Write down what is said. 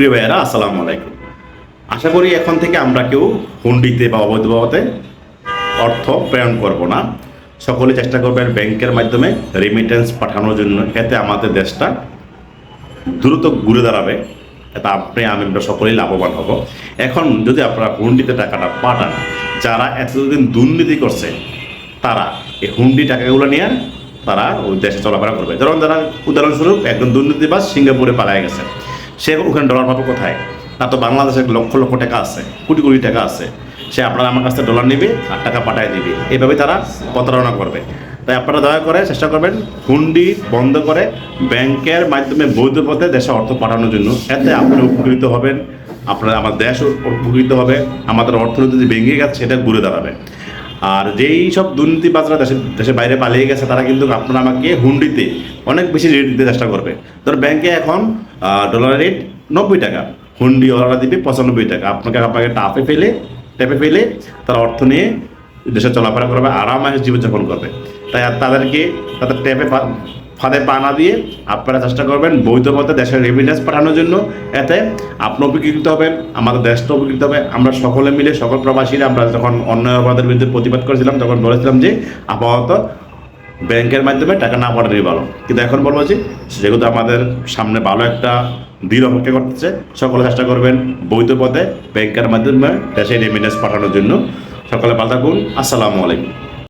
প্রিয় ভাইয়েরা, আসসালামু আলাইকুম। আশা করি এখন থেকে আমরা কেউ হুন্ডিতে বা অবৈধ বাবদে অর্থ প্রেরণ করব না। সকলে চেষ্টা করবেন ব্যাংকের মাধ্যমে রেমিটেন্স পাঠানোর জন্য। এতে আমাদের দেশটা দ্রুত ঘুরে দাঁড়াবে। এতে আপনি, আমি, আমরা সকলেই লাভবান হব। এখন যদি আপনারা হুন্ডিতে টাকাটা পাঠান, যারা এতদিন দুর্নীতি করছে, তারা এই হুন্ডি টাকাগুলো নিয়ে তারা ওই দেশে চলাফেরা করবে। যেমন যারা উদাহরণস্বরূপ একজন দুর্নীতিবাজ সিঙ্গাপুরে পালায় গেছে। সে ওখানে ডলার পাবে কোথায়? না তো বাংলাদেশে লক্ষ লক্ষ টাকা আছে, কোটি কোটি টাকা আছে। সে আপনারা আমার কাছ থেকে ডলার নেবে আর টাকা পাঠিয়ে দিবে। এইভাবে তারা প্রতারণা করবে। তাই আপনারা দয়া করে চেষ্টা করবেন হুন্ডি বন্ধ করে ব্যাংকের মাধ্যমে বৈধ পথে দেশে অর্থ পাঠানোর জন্য। এতে আপনি উপকৃত হবেন, আপনারা আমার দেশ উপকৃত হবে, আমাদের অর্থনীতি ভেঙে গেছে, সেটা ঘুরে দাঁড়াবে। আর যেই সব দুর্নীতিবাজরা দেশের দেশের বাইরে পালিয়ে গেছে, তারা কিন্তু আপনারা আমাকে হুন্ডিতে অনেক বেশি রেট দিতে চেষ্টা করবে। ধর ব্যাংকে এখন ডলার রেট নব্বই টাকা, হুন্ডি ওরা দিবে পঁচানব্বই টাকা। আপনাকে আপনাকে টাপে ফেলে ট্যাপে ফেলে তারা অর্থ নিয়ে দেশে চলাফেরা করবে আরামায় জীবনযাপন করবে। তাই তাদেরকে তাদের ট্যাপে ফাঁদে পা না দিয়ে আপনারা চেষ্টা করবেন বৈধ পথে দেশের রেমিটেন্স পাঠানোর জন্য। এতে আপনি উপকৃত হবেন, আমাদের দেশটা উপকৃত হবে। আমরা সকলে মিলে, সকল প্রবাসীরা, আমরা যখন অন্য অপরাধের বিরুদ্ধে প্রতিবাদ করেছিলাম, তখন বলেছিলাম যে আপাতত ব্যাংকের মাধ্যমে টাকা না পাঠানোই ভালো। কিন্তু এখন বলব যে, যেহেতু আমাদের সামনে ভালো একটা দিন অপেক্ষা করতেছে সকলে চেষ্টা করবেন বৈধ পথে ব্যাংকের মাধ্যমে দেশে রেমিটেন্স পাঠানোর জন্য। সকলে ভালো থাকুন। আসসালামু আলাইকুম।